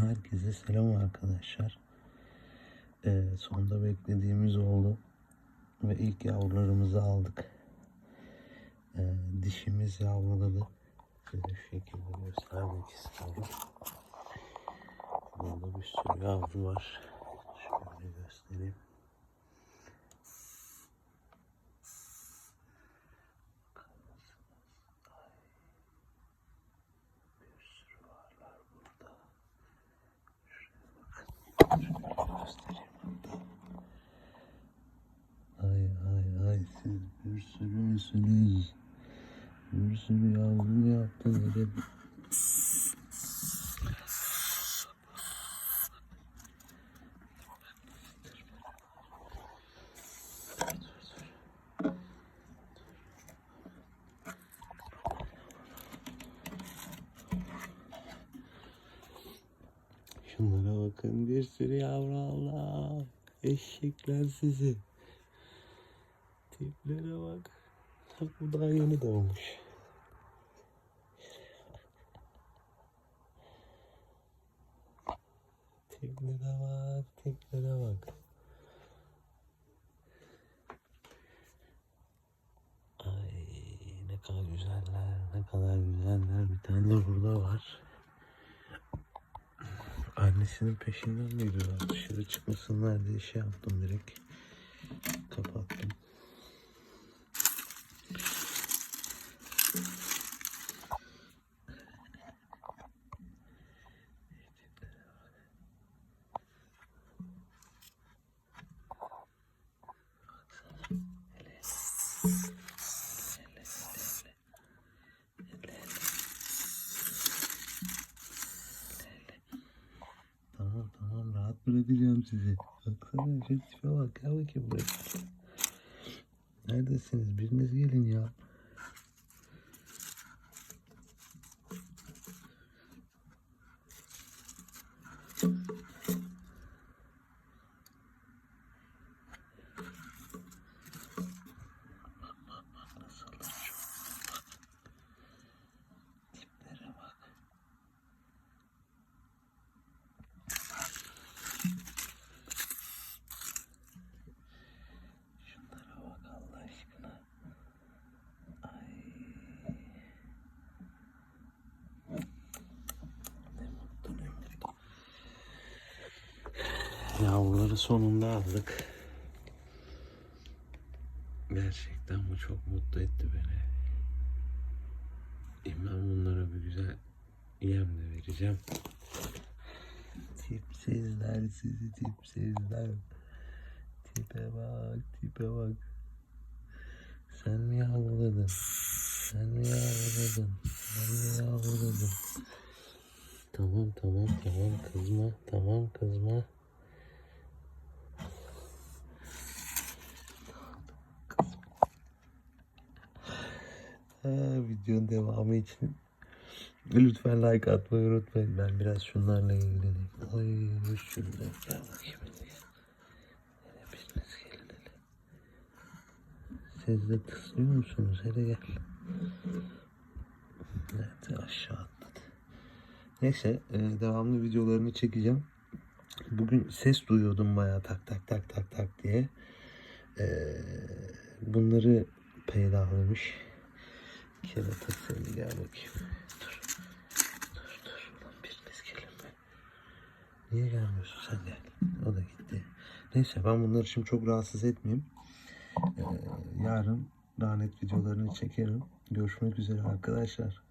Herkese selam arkadaşlar. Ee, sonunda beklediğimiz oldu. Ve ilk yavrularımızı aldık. Ee, dişimiz yavruladı. Size şu şekilde göstermek istiyorum. Burada bir sürü yavru var. Şöyle göstereyim. Bir sürü varlar burada. Ay ay ay siz bir sürü müsünüz? Bir sürü yavru yaptın öyle. Şunlara bakın bir sürü yavru Allah. Eşekler sizi. Tiplere bak. Bak bu daha yeni doğmuş. Tiplere bak, tiplere bak. Ay ne kadar güzeller, ne kadar güzeller. Bir tane de burada var. Annesinin peşinden gidiyorlar? Dışarı çıkmasınlar diye şey yaptım direkt. Kapattım. Tamam tamam rahat bırakacağım sizi. Baksana şu tipe bak gel bakayım buraya. Neredesiniz? Biriniz gelin ya. Nasıllar şu an? Tiplere bak. Şunlara bak Allah aşkına. Ay. Ne mutlu ne mutlu. Yavruları sonunda aldık. Gerçekten bu çok mutlu etti beni. E Ben bunlara bir güzel yem de vereceğim. Tipsizler sizi tipsizler. Tipe bak, tipe bak. Sen mi yavruladın? Sen mi yavruladın? Sen mi yavruladın? Tamam tamam tamam kızma. Tamam kızma. Videonun devamı için lütfen like atmayı unutmayın. Ben biraz şunlarla ilgileneyim. Oy şurada gel bakayım. Hele biriniz gelin hele. Siz de tıslıyor musunuz? Hele gel. Nerede aşağı atladı. Neyse e, devamlı videolarını çekeceğim. Bugün ses duyuyordum bayağı tak tak tak tak tak diye. E, bunları peydahlamış. Kerata seni gel bakayım. Dur. Dur dur. Ulan biriniz gelin be. Niye gelmiyorsun sen gel. O da gitti. Neyse ben bunları şimdi çok rahatsız etmeyeyim. Ee, yarın lanet videolarını çekerim. Görüşmek üzere arkadaşlar.